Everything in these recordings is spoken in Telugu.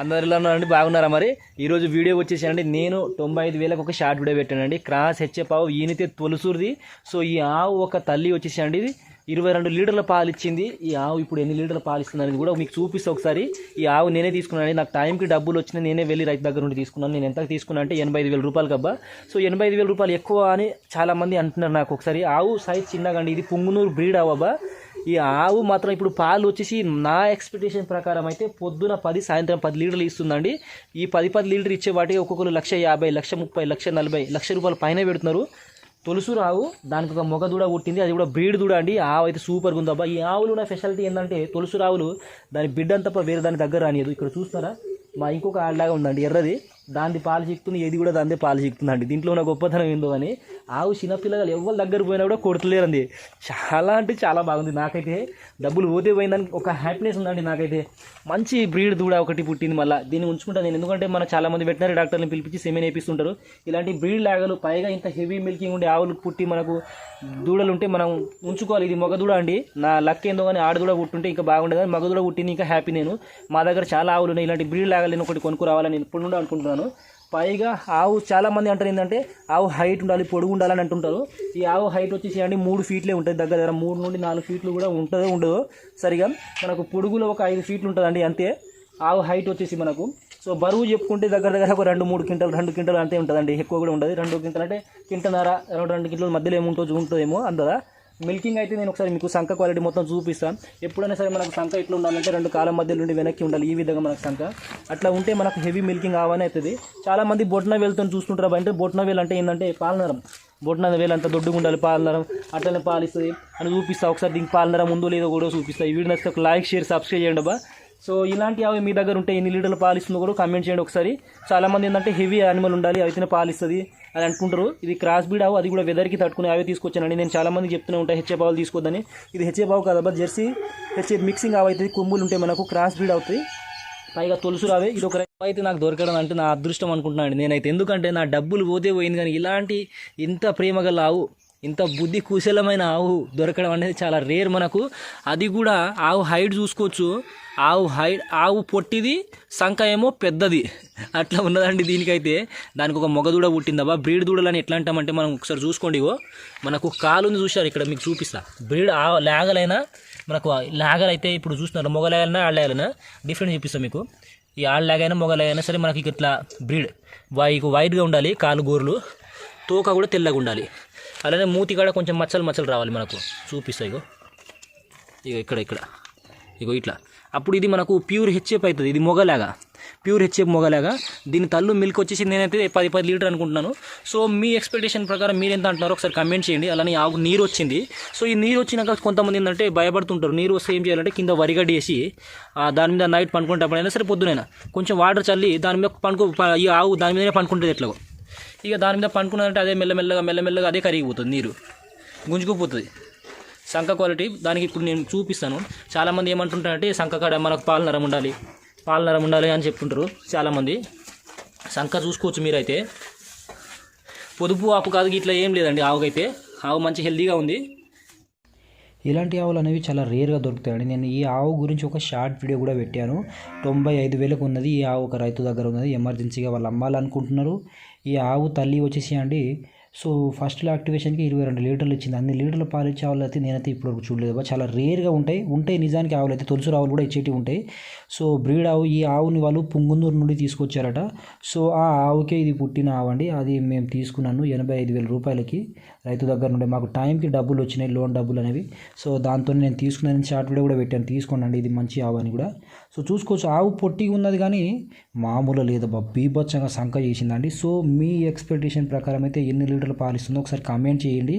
అందరిలో ఉన్నారండి? బాగున్నారా మరి? ఈరోజు వీడియో వచ్చేసానండి నేను తొంభై ఐదు వేలకు ఒక షార్ట్ వీడియో పెట్టానండి. క్రాస్ హెచ్ఎఫ్ ఆవు ఈనితే తొలుసూరిది. సో ఈ ఆవు ఒక తల్లి వచ్చేసానండి ఇది ఇరవై రెండు లీటర్ల పాలు ఇచ్చింది. ఈ ఆవు ఇప్పుడు ఎన్ని లీటర్ల పాలు ఇస్తుంది అనేది కూడా మీకు చూపిస్తే ఒకసారి. ఈ ఆవు నేనే తీసుకున్నాను నాకు టైంకి డబ్బులు వచ్చినా నేనే వెళ్ళి రైతు దగ్గర నుండి తీసుకున్నాను. నేను ఎంత తీసుకున్నా అంటే ఎనభై ఐదు వేల రూపాయలు కబ్బా. సో ఎనభై ఐదు వేల రూపాయలు ఎక్కువ అని చాలామంది అంటున్నారు నాకు ఒకసారి. ఆవు సైజ్ చిన్నగా అండి. ఇది పుంగునూరు బ్రీడ్ ఆవు అబ్బా. ఈ ఆవు మాత్రం ఇప్పుడు పాలు వచ్చేసి నా ఎక్స్పెక్టేషన్ ప్రకారం అయితే పొద్దున పది సాయంత్రం పది లీటర్లు ఇస్తుందండి. ఈ పది పది లీటర్ ఇచ్చే వాటికి ఒక్కొక్కరు లక్ష యాభై లక్ష ముప్పై లక్ష నలభై లక్ష రూపాయలు పైన పెడుతున్నారు. తొలుసు రావు దానికి ఒక మొగ దూడ పుట్టింది అది కూడా బ్రీడ్ దూడ అండి. ఆవు అయితే సూపర్గా ఉందబ్బా ఈ ఆవులు ఉన్న స్పెషాలిటీ ఏంటంటే తొలుసు రావులు దాని బిడ్డ తప్ప వేరే దాని దగ్గర రానియదు. ఇక్కడ చూస్తారా మా ఇంకొక ఆడలాగా ఉందండి ఎర్రది. దాని పాలు చిక్కుతుంది ఏది కూడా దాని పాలు చిక్కుతుందండి. దీంట్లో ఉన్న గొప్పతనం ఏందో అని ఆవు చిన్నపిల్లలు ఎవరి దగ్గర పోయినా కూడా కొడతలేరండి. చాలా అంటే చాలా బాగుంది. నాకైతే డబ్బులు పోతే పోయిందని ఒక హ్యాపీనెస్ ఉందండి నాకైతే. మంచి బ్రీడ్ దూడ ఒకటి పుట్టింది మళ్ళీ. దీన్ని ఉంచుకుంటాను నేను. ఎందుకంటే మన చాలా మంది వెటనరీ డాక్టర్ని పిలిపించి సెమెన్ వేపిస్తుంటారు ఇలాంటి బ్రీడ్ లాగలు పైగా ఇంత హెవీ మిల్కింగ్ ఉండే ఆవులు పుట్టి మనకు దూడలు ఉంటే మనం ఉంచుకోవాలి. ఇది మగ దూడ అండి. నా లక్ ఏందో కానీ ఆడదూడ పుట్టుంటే ఇంకా బాగుండేది కానీ మగ దూడ పుట్టింది ఇంకా హ్యాపీ నేను. మా దగ్గర చాలా ఆవులు ఉన్నాయి. ఇలాంటి బ్రీడ్ లాగలు నేను ఒకటి కొనుక్కు రావాలని నేను ఇప్పుడు నుండి అనుకుంటున్నాను. పైగా ఆవు చాలా మంది అంటారు ఏంటంటే ఆవు హైట్ ఉండాలి పొడుగు ఉండాలని అంటుంటారు. ఈ ఆవు హైట్ వచ్చేసి అండి మూడు ఫీట్లే ఉంటుంది దగ్గర దగ్గర. మూడు నుండి నాలుగు ఫీట్లు కూడా ఉంటుందో ఉండదో సరిగా మనకు పొడుగులో ఒక ఐదు ఫీట్లు ఉంటుందండి అంతే. ఆవు హైట్ వచ్చేసి మనకు. సో బరువు చెప్పుకుంటే దగ్గర దగ్గర ఒక రెండు మూడు క్వింటల్ రెండు క్వింటల్ అంతే ఉంటుందండి. ఎక్కువ కూడా ఉండదు. రెండు క్వింటల్ అంటే క్వింటన్నర రెండు రెండు క్వింటల మధ్యలో ఏముంటుందో ఉంటుందేమో అందదా మిల్కింగ్ అయితే నేను ఒకసారి మీకు సంఖ క్వాలిటీ మొత్తం చూపిస్తాను. ఎప్పుడైనా సరే మనకు సంఖ ఇట్లా ఉండాలంటే రెండు కాలం మధ్యలో నుండి వెనక్కి ఉండాలి. ఈ విధంగా మనకు సంఖ. అట్లా ఉంటే మనకు హెవీ మిల్కింగ్ ఆవని అవుతుంది. చాలా మంది బొట్న వేలుతో చూసుకుంటారు అంటే బొట్న వేలు అంటే ఏంటంటే పాలనరం. బొట్న వేలు అంత దొడ్డుగా ఉండాలి పాలనరం. అట్లనే పాలిస్తుంది అని చూపిస్తా. ఒకసారి దీనికి పాలనరం ఉందో లేదో కూడా చూపిస్తా. ఈ వీడియో నచ్చితే ఒక లైక్ షేర్ సబ్స్క్రైబ్ చేయండి బా సో ఇలాంటి అవి మీ దగ్గర ఉంటే ఎన్ని లీటర్లు పాలిస్తుందో కూడా కమెంట్ చేయండి ఒకసారి. చాలామంది ఏంటంటే హెవీ యానిమల్ ఉండాలి అయితేనే పాలిస్తుంది. అని అనుకుంటారు. ఇది క్రాస్ బీడ్ ఆవు అది కూడా వెదర్కి తట్టుకుని అవే తీసుకొచ్చానండి నేను చాలామంది చెప్తూనే ఉంటాను హెచ్ఏ బావులు తీసుకోద్దని ఇది హెచ్ఏ బావు కాదబ్బా జెర్సీ. హెచ్ఏ మిక్సింగ్ ఆవు అవుతుంది కొమ్ములు ఉంటే మనకు క్రాస్ బీడ్ అవుతుంది పైగా తొలుసు రావే ఇది ఒక అయితే నాకు దొరకడం అంటే నా అదృష్టం అనుకుంటున్నాను నేనైతే. ఎందుకంటే నా డబ్బులు పోతే పోయింది కానీ ఇలాంటి ఇంత ప్రేమగా లావు ఇంత బుద్ధి కుశలమైన ఆవు దొరకడం అనేది చాలా రేర్ మనకు. అది కూడా ఆవు హైట్ చూసుకోవచ్చు. ఆవు హైట్ ఆవు పొట్టిది సంఖ ఏమో పెద్దది. అట్లా ఉన్నదండి దీనికైతే. దానికి ఒక మొగ దూడ పుట్టిందబ్బా బ్రీడ్ దూడలని ఎట్లా అంటామంటే మనం ఒకసారి చూసుకోండి ఇగో. మనకు కాలుని చూశారు ఇక్కడ మీకు చూపిస్తా. బ్రీడ్ ఆ లేగలైనా మనకు లేగలు అయితే ఇప్పుడు చూస్తున్నారు. మొగ లేగలైనా ఆడ డిఫరెంట్ చూపిస్తాం మీకు. ఈ ఆడ లేగైనా సరే మనకి ఇట్లా బ్రీడ్. వైకు వైట్గా ఉండాలి కాలు గోర్లు. తోక కూడా తెల్లగా ఉండాలి. అలానే మూతి కాడ కొంచెం మచ్చలు మచ్చలు రావాలి మనకు. చూపిస్తాయి ఇగో. ఇగో ఇక్కడ ఇక్కడ. ఇగో ఇట్లా. అప్పుడు ఇది మనకు ప్యూర్ హెచ్ఎఫ్ అవుతుంది ఇది మొగలాగా. Pure HF మొగలాగా. దీని తల్లు మిల్క్ వచ్చేసి నేనైతే పది పది లీటర్ అనుకుంటున్నాను. సో మీ ఎక్స్పెక్టేషన్ ప్రకారం మీరు ఎంత అంటున్నారో ఒకసారి కమెంట్ చేయండి. అలానే ఆవు నీరు వచ్చింది. సో ఈ నీరు వచ్చినాక కొంతమంది ఏంటంటే భయపడుతుంటారు. నీరు వస్తే ఏం చేయాలంటే కింద వరిగడ్డి వేసి ఆ, దాని మీద నైట్ పండుకుంటప్పుడైనా సరే పొద్దునైనా కొంచెం వాటర్ చల్లి దాని మీద పండుకో ప- ఈ ఆవు దాని మీదనే పండుకుంటుంది ఎట్లాగో. ఇక దాని మీద పండుకున్నదంటే అదే మెల్లమెల్లగా మెల్లమెల్లగా అదే కరిగిపోతుంది నీరు. గుంజుకుపోతుంది. సంఖ క్వాలిటీ దానికి ఇప్పుడు నేను చూపిస్తాను. చాలామంది ఏమంటుంటారంటే సంఖ కాడ మనకు పాల నరం ఉండాలి పాల నరం ఉండాలి అని చెప్తుంటారు చాలామంది. సంఖ చూసుకోవచ్చు మీరైతే. పొదుపు ఆపు కాదు ఇట్లా ఏం లేదండి ఆవుకైతే. ఆవు మంచి హెల్తీగా ఉంది. ఇలాంటి ఆవులు అనేవి చాలా రేర్గా దొరుకుతాయండి. నేను ఈ ఆవు గురించి ఒక షార్ట్ వీడియో కూడా పెట్టాను. తొంభై ఐదు వేలకు ఉన్నది. ఈ ఆవు ఒక రైతు దగ్గర ఉన్నది. ఎమర్జెన్సీగా వాళ్ళు అమ్మాలనుకుంటున్నారు. ఈ ఆవు తల్లి వచ్చేసి అండి సో ఫస్ట్ యాక్టివేషన్కి ఇరవై రెండు లీటర్లు ఇచ్చింది. అన్ని లీటర్ల పాలు ఇచ్చే ఆవులు అయితే నేనైతే ఇప్పటివరకు చూడలేదు. చాలా రేర్గా ఉంటాయి. ఉంటాయి నిజానికి ఆవులు అయితే తొలుసు ఆవులు కూడా ఇచ్చేటివి ఉంటాయి. సో బ్రీడ్ ఆవు ఈ ఆవుని వాళ్ళు పుంగుందూరు నుండి తీసుకొచ్చారట. సో ఆ ఆవుకే ఇది పుట్టిన ఆవు అండి. అది మేము తీసుకున్నాను ఎనభై ఐదు వేల రూపాయలకి. రైతు దగ్గర నుండి మాకు టైంకి డబ్బులు వచ్చినాయి లోన్ డబ్బులు అనేవి. సో దాంతో నేను తీసుకున్నాను షార్ట్ వీడియో కూడా పెట్టాను. తీసుకోండి ఇది మంచి ఆవు అని కూడా. సో చూసుకోవచ్చు ఆవు పొట్టిగా ఉన్నది కానీ మామూలు లేదబ్బా బీభత్సంగా సంఖ చేసిందండి. సో మీ ఎక్స్పెక్టేషన్ ప్రకారం అయితే ఎన్ని లీటర్లు పాలిస్తుందో ఒకసారి కామెంట్ చేయండి.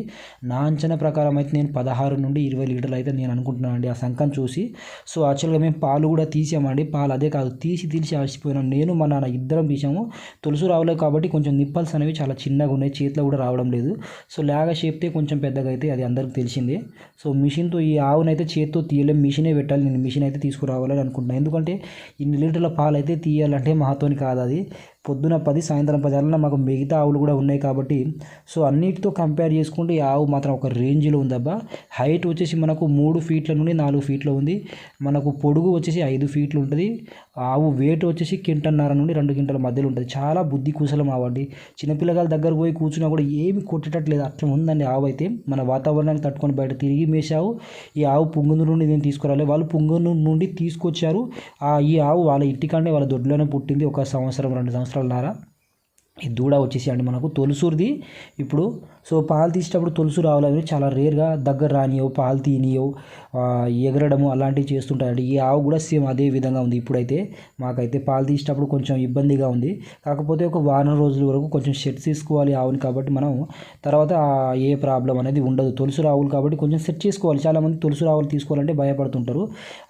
నా అంచనా ప్రకారం అయితే నేను పదహారు నుండి ఇరవై లీటర్లు అయితే నేను అనుకుంటున్నాను అండి ఆ సంఖను చూసి. సో యాక్చువల్గా మేము పాలు కూడా తీసామండి. పాలు అదే కాదు తీసి తీసి అలసిపోయినాం. నేను మా నాన్న ఇద్దరం తీసాము. తులసు రావలేదు కాబట్టి కొంచెం నిప్పల్స్ అనేవి చాలా చిన్నగా ఉన్నాయి. చేతిలో కూడా రావడం లేదు. సో లాగా షేప్తే కొంచెం పెద్దగా అయితే అది అందరికి తెలిసిందే. సో మిషన్తో ఈ ఆవునైతే చేతితో తీయలేం. మిషనే పెట్టాలి. నేను మిషన్ అయితే తీసుకురావాలని అనుకుంటున్నాను ఎందుకంటే ఇన్ని లీటర్ల పాలు అయితే తీయాలంటే మాతోని కాదు అది. పొద్దున పది సాయంత్రం పది అలా మాకు మిగతా ఆవులు కూడా ఉన్నాయి కాబట్టి సో అన్నిటితో కంపేర్ చేసుకుంటే ఈ ఆవు మాత్రం ఒక రేంజ్లో ఉందబ్బా. హైట్ వచ్చేసి మనకు మూడు ఫీట్ల నుండి నాలుగు ఫీట్లో ఉంది. మనకు పొడుగు వచ్చేసి ఐదు ఫీట్లు ఉంటుంది. ఆవు వెయిట్ వచ్చేసి కింటన్నర నుండి రెండు గింటల మధ్యలో ఉంటుంది. చాలా బుద్ధి కుశలం ఆవండి చిన్నపిల్లగాల దగ్గర పోయి కూర్చున్నా కూడా ఏమి కొట్టేటట్లేదు. అట్లా ఉందండి ఆవు అయితే. మన వాతావరణానికి తట్టుకొని బయట తిరిగి మేసావు ఈ ఆవు పుంగునూరు నుండి నేను తీసుకురాలి. వాళ్ళు పుంగునూరు నుండి తీసుకొచ్చారు. ఆ ఈ ఆవు వాళ్ళ ఇంటికాడనే వాళ్ళ దొడ్లోనే పుట్టింది. ఒక సంవత్సరం రెండు సంవత్సరం సంవత్సరాల ఈ దూడ వచ్చేసి అండి మనకు తొలుసూరిది. ఇప్పుడు సో పాలు తీసేటప్పుడు తొలుసు రావాలని చాలా రేర్గా దగ్గర రానియవు పాలు తీనియవు ఎగరడము అలాంటివి చేస్తుంటాయండి ఈ ఆవు కూడా సేమ్ అదే విధంగా ఉంది ఇప్పుడైతే. మాకైతే పాలు తీసేటప్పుడు కొంచెం ఇబ్బందిగా ఉంది. కాకపోతే ఒక వారం రోజుల వరకు కొంచెం సెట్ తీసుకోవాలి ఆవుని కాబట్టి మనం తర్వాత ఏ ప్రాబ్లం అనేది ఉండదు. తొలుసు రావులు కాబట్టి కొంచెం సెట్ చేసుకోవాలి. చాలామంది తొలుసు రావులు తీసుకోవాలంటే భయపడుతుంటారు.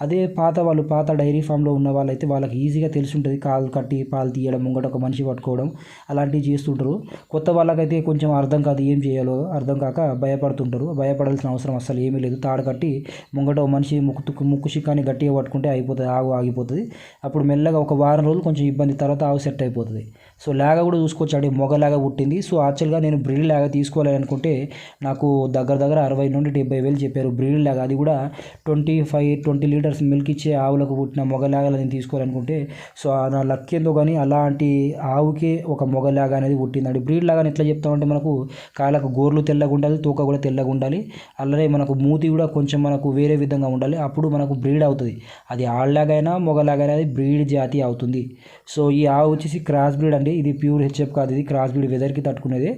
అదే పాత వాళ్ళు పాత డైరీ ఫామ్లో ఉన్న వాళ్ళైతే వాళ్ళకి ఈజీగా తెలిసి ఉంటుంది కాలు కట్టి పాలు తీయడం ముంగట ఒక మనిషి పట్టుకోవడం అలాంటివి చేస్తుంటారు. కొత్త వాళ్ళకైతే కొంచెం అర్థం కాదు ఏం చేయాలో అర్థం కాక భయపడుతుంటారు. భయపడాల్సిన అవసరం అసలు ఏమీ లేదు. తాడు కట్టి ముంగట మనిషి ముక్కు ముక్కు శిఖాన్ని గట్టిగా పట్టుకుంటే అయిపోతుంది ఆగు ఆగిపోతుంది. అప్పుడు మెల్లగా ఒక వారం రోజులు కొంచెం ఇబ్బంది తర్వాత ఆవు సెట్ అయిపోతుంది. సో లాగ కూడా చూసుకోవచ్చు మొగ మొగలాగా పుట్టింది. సో యాక్చువల్గా నేను బ్రీడ్ లాగా తీసుకోవాలి అనుకుంటే నాకు దగ్గర దగ్గర అరవై నుండి డెబ్బై వేలు చెప్పారు. బ్రీడ్ లాగా అది కూడా twenty five twenty litres milk ఇచ్చే ఆవులకు పుట్టిన మొగలాగా నేను తీసుకోవాలనుకుంటే సో నా లక్ ఏందో కానీ అలాంటి ఆవుకే ఒక మొగలాగా అనేది పుట్టిందండి బ్రీడ్ లాగా ఎట్లా చెప్తామంటే మనకు వాళ్ళకు గోర్లు తెల్లగా ఉండాలి తోక కూడా తెల్లగా ఉండాలి. అలానే మనకు మూతి కూడా కొంచెం మనకు వేరే విధంగా ఉండాలి. అప్పుడు మనకు బ్రీడ్ అవుతుంది. అది ఆళ్ళలాగైనా మొగలాగైనా అది బ్రీడ్ జాతి అవుతుంది. సో ఈ ఆవు వచ్చేసి క్రాస్ బ్రీడ్ అండి. ఇది ప్యూర్ హెచ్ఎఫ్ కాదు. ఇది క్రాస్ బ్రీడ్ వెదర్కి తట్టుకునేది.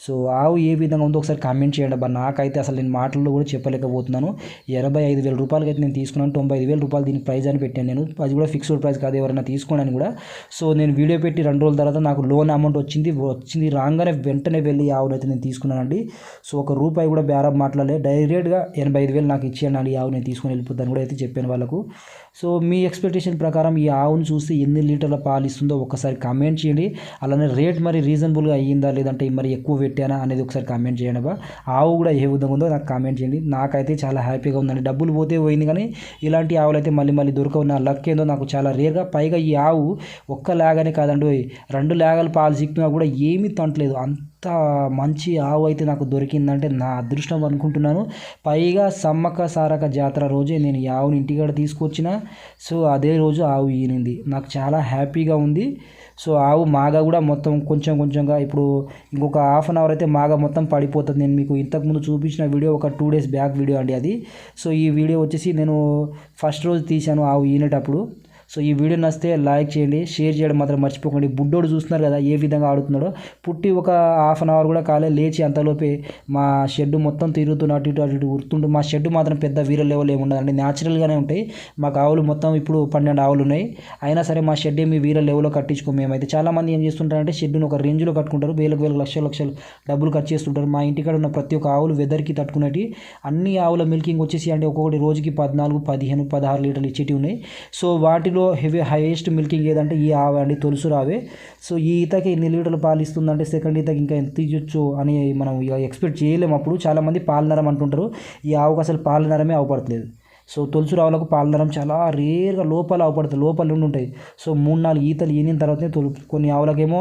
సో ఆవు ఏ విధంగా ఉందో ఒకసారి కామెంట్ చేయండి అబ్బా. నాకైతే అసలు నేను మాటల్లో కూడా చెప్పలేకపోతున్నాను. ఎనభై ఐదు వేల రూపాయలకి అయితే నేను తీసుకున్నాను. తొంభై ఐదు వేల రూపాయలు దీనికి ప్రైజ్ అని పెట్టాను నేను. అది కూడా ఫిక్స్డ్ ప్రైస్ కాదు ఎవరైనా తీసుకోండి కూడా. సో నేను వీడియో పెట్టి రెండు రోజుల తర్వాత నాకు లోన్ అమౌంట్ వచ్చింది. వచ్చింది రాగానే వెంటనే వెళ్ళి ఆవును అయితే నేను తీసుకున్నానండి. సో ఒక రూపాయి కూడా బేరం మాట్లాడలే. డైరెక్ట్గా ఎనభై ఐదు వేలు నాకు ఇచ్చేయండి ఈ ఆవు నేను తీసుకొని వెళ్ళిపోతాను కూడా అయితే చెప్పాను వాళ్ళకు. సో మీ ఎక్స్పెక్టేషన్ ప్రకారం ఈ ఆవును చూస్తే ఎన్ని లీటర్ల పాలు ఇస్తుందో ఒకసారి కామెంట్ చేయండి. అలానే రేట్ మరి రీజనబుల్గా అయ్యిందా లేదంటే మరి ఎక్కువ పెట్టానా అనేది ఒకసారి కామెంట్ చేయండి బా ఆవు కూడా ఏ విధంగా ఉందో నాకు కామెంట్ చేయండి. నాకైతే చాలా హ్యాపీగా ఉందండి. డబ్బులు పోతే పోయింది కానీ ఇలాంటి ఆవులు అయితే మళ్ళీ మళ్ళీ దొరకవు. నా లక్ ఏందో నాకు చాలా రేర్గా పైగా ఈ ఆవు ఒక్క లాగానే కాదండి రెండు లాగాలు పాలు చిక్కినా కూడా ఏమీ తంటలేదు. అంత మంచి ఆవు అయితే నాకు దొరికిందంటే నా అదృష్టం అనుకుంటున్నాను. పైగా సమ్మక్క సారక జాతర రోజే నేను ఈ ఆవుని ఇంటికాడ తీసుకొచ్చిన. సో అదే రోజు ఆవు ఈనింది. నాకు చాలా హ్యాపీగా ఉంది. సో ఆవు మాగా కూడా మొత్తం కొంచెం కొంచెంగా ఇప్పుడు ఇంకొక హాఫ్ అన్ అవర్ అయితే మాగా మొత్తం పడిపోతుంది. నేను మీకు ఇంతకుముందు చూపించిన వీడియో ఒక టూ డేస్ బ్యాక్ వీడియో అండి అది. సో ఈ వీడియో వచ్చేసి నేను ఫస్ట్ రోజు తీశాను ఆవు ఈనేటప్పుడు. సో ఈ వీడియో నచ్చితే లైక్ చేయండి షేర్ చేయడం మాత్రం మర్చిపోకండి. బుడ్డోడు చూస్తున్నారు కదా ఏ విధంగా ఆడుతున్నాడో. పుట్టి ఒక హాఫ్ అన్ అవర్ కూడా కాలే లేచి అంతలోపే మా షెడ్ మొత్తం తిరుగుతున్న అటు ఇటు అటు ఇటు ఉరుతుంటూ మా షెడ్ మాత్రం పెద్ద వీర లెవెల్ ఏమి ఉండదండి న్యాచురల్గానే ఉంటాయి. మాకు ఆవులు మొత్తం ఇప్పుడు పన్నెండు ఆవులు ఉన్నాయి. అయినా సరే మా షెడ్ ఏమి వీర లెవెల్లో కట్టించుకో మేమైతే. చాలామంది ఏం చేస్తుంటారంటే షెడ్ని ఒక రేంజ్లో కట్టుకుంటారు. వేలకు వేలకు లక్షల లక్షలు డబ్బులు ఖర్చు చేస్తుంటారు. మా ఇంటికాడ ఉన్న ప్రతి ఒక్క ఆవులు వెదర్కి తట్టుకునేటి అన్ని ఆవుల మిల్కింగ్ వచ్చేసి అంటే ఒక్కొక్కటి రోజుకి పద్నాలుగు పదిహేను పదహారు లీటర్లు ఇచ్చేటివి ఉన్నాయి. సో వాటిలో హెవీ హైయెస్ట్ మిల్కింగ్ ఏదంటే ఈ ఆవే అండి తొలుసు రావే. సో ఈ ఈతకి ఎన్ని లీటర్లు పాలు ఇస్తుందంటే సెకండ్ ఈతకి ఇంకా ఎంత ఇచ్చొచ్చు అని మనం ఇక ఎక్స్పెక్ట్ చేయలేము అప్పుడు. చాలామంది పాలనరం అంటుంటారు ఈ ఆవుకు అసలు పాలనరమే అవపడట్లేదు సో తొలుసు రావులకు పాలనరం చాలా రేర్గా లోపల అవపడుతుంది లోపల నుండి ఉంటాయి. సో మూడు నాలుగు ఈతలు ఈనిన తర్వాతనే తొలు కొన్ని ఆవులకేమో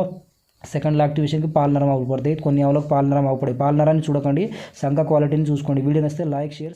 సెకండ్ యాక్టివేషన్కి పాలనరం అవపడతాయి కొన్ని ఆవులకు పాలనరం అవపడాయి పాలనరాన్ని చూడకండి సంఖ క్వాలిటీని చూసుకోండి. Video నస్తే like share